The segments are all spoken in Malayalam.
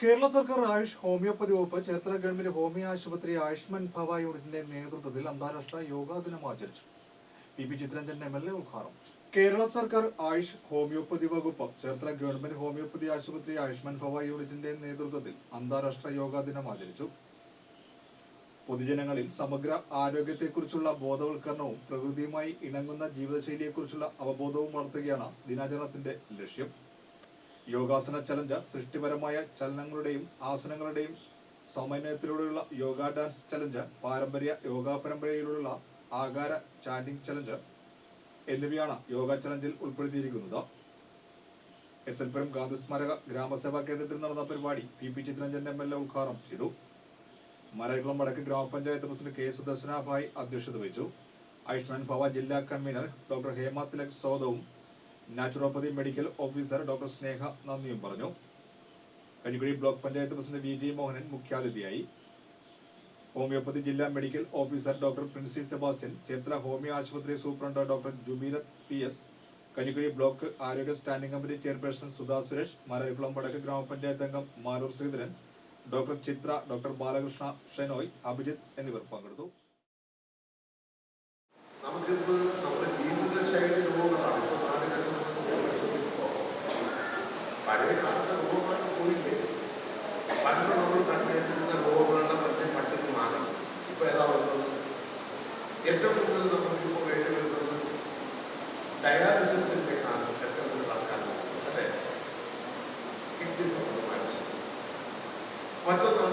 കേരള സർക്കാർ ആയുഷ് ഹോമിയോപ്പതി വകുപ്പ് ചേർത്തല ഗവൺമെന്റ് ഹോമിയോ ആശുപത്രി ആയുഷ്മാൻ ഭവ യൂണിറ്റിന്റെ നേതൃത്വത്തിൽ അന്താരാഷ്ട്ര യോഗാ ദിനം ആചരിച്ചു. P P Chitharanjan M L A ഉദ്ഘാടനം കേരള സർക്കാർ ആയുഷ് ഹോമിയോപ്പതി വകുപ്പ് ചേർത്തല ഗവൺമെന്റ് ഹോമിയോപ്പതി ആശുപത്രി ആയുഷ്മാൻ ഭവ യൂണിറ്റിന്റെ നേതൃത്വത്തിൽ അന്താരാഷ്ട്ര യോഗാ ദിനം ആചരിച്ചു. പൊതുജനങ്ങളിൽ സമഗ്ര ആരോഗ്യത്തെക്കുറിച്ചുള്ള ബോധവൽക്കരണവും പ്രകൃതിയുമായി ഇണങ്ങുന്ന ജീവിതശൈലിയെക്കുറിച്ചുള്ള അവബോധവും വളർത്തുകയാണ് ദിനാചരണത്തിന്റെ ലക്ഷ്യം. യോഗാസന ചലഞ്ച് സൃഷ്ടിപരമായ ചലനങ്ങളുടെയും ആസനങ്ങളുടെയും സമന്വയത്തിലൂടെയുള്ള യോഗ ഡാൻസ് ചലഞ്ച് പാരമ്പര്യ യോഗാ പരമ്പരയിലുള്ള ആകാര ചാൻഡിംഗ് ചലഞ്ച് എന്നിവയാണ് യോഗ ചലഞ്ചിൽ ഉൾപ്പെടുത്തിയിരിക്കുന്നത്. എസ് എൽ പുരം ഗാന്ധി സ്മാരക ഗ്രാമസേവാ കേന്ദ്രത്തിൽ നടന്ന പരിപാടി P P Chitharanjan M L A ഉദ്ഘാടനം ചെയ്തു. മരകുളം വടക്ക് ഗ്രാമപഞ്ചായത്ത് പ്രസിഡന്റ് കെ സുദർശനാഭായ് അധ്യക്ഷത വഹിച്ചു. ആയുഷ്മാൻ ഭവ ജില്ലാ കൺവീനർ ഡോക്ടർ ഹേമ തിലക് സ്വാഗതവും naturopathy medical officer doctor Sneha നന്ദിയും പറഞ്ഞു. Kanjikuzhi block panchayat president V G Mohanan മുഖ്യാതിഥിയായി. ഹോമിയോപ്പതി ജില്ലാ medical officer doctor Princy Sebastian ചേത്ര homeo ആശുപത്രി സൂപ്രണ്ട് ഡോക്ടർ ജുബീരത് പി എസ് കഞ്ഞിക്കുഴി ബ്ലോക്ക് ആരോഗ്യ standing committee chairperson Sudha Suresh Mararikulam വടക്ക് ഗ്രാമപഞ്ചായത്ത് അംഗം മാലൂർ ശ്രീധരൻ ഡോക്ടർ ചിത്ര ഡോക്ടർ ബാലകൃഷ്ണ ഷെനോയ് അഭിജിത്ത് എന്നിവർ പങ്കെടുത്തു. പഴയ കാലത്തെ രോഗങ്ങളൊക്കെ പോയില്ലേ? പണ്ട് നമ്മൾ കണ്ടിരുന്ന രൂപങ്ങളുടെ മറ്റേ പട്ടിക മാറി ഇപ്പൊ ഏതാ വരുന്നത് ഏറ്റവും കൂടുതൽ നമുക്കിപ്പോൾ വേണ്ടി വരുന്നത് കൂടുതൽ ആൾക്കാർ പോകുന്നത്, അല്ലേ? കിഡ്നി സംബന്ധമായിട്ട് മറ്റൊന്നാണ്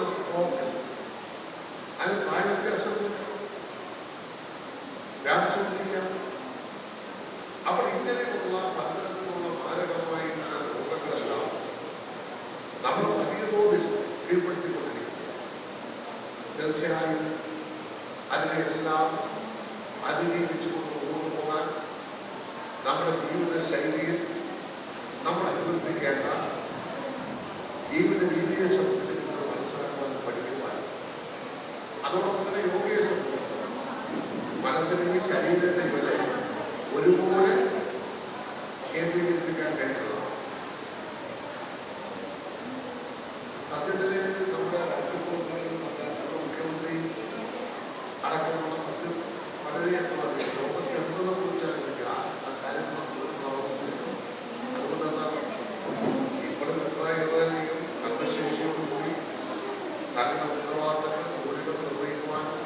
തീർച്ചയായും അതിനെല്ലാം അതിജീവിച്ചുകൊണ്ട് മുന്നോട്ട് പോകാൻ നമ്മുടെ ജീവിത ശൈലിയിൽ നമ്മൾ അഭിവർദ്ധിക്കേണ്ട ജീവിത രീതിയെ സംബന്ധിച്ച് നമ്മൾ മനസ്സിലാക്കാൻ പഠിക്കുവാൻ. അതോടൊപ്പം തന്നെ യോഗയെ സംബന്ധിച്ചു മനസ്സിനെയും ശരീരത്തെ വരെ ഒരുപോലെ പറയുന്ന ഉത്തരവാദിത്തങ്ങൾ ജോലികൾ നിർവഹിക്കുവാനും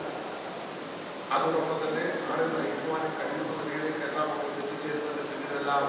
അതോടൊപ്പം തന്നെ ആളുകൾ നയിക്കുവാനും കഴിയുന്ന നിലയിലേക്ക് എല്ലാം എത്തിച്ചേരുന്നതിന് പിന്നിലെല്ലാം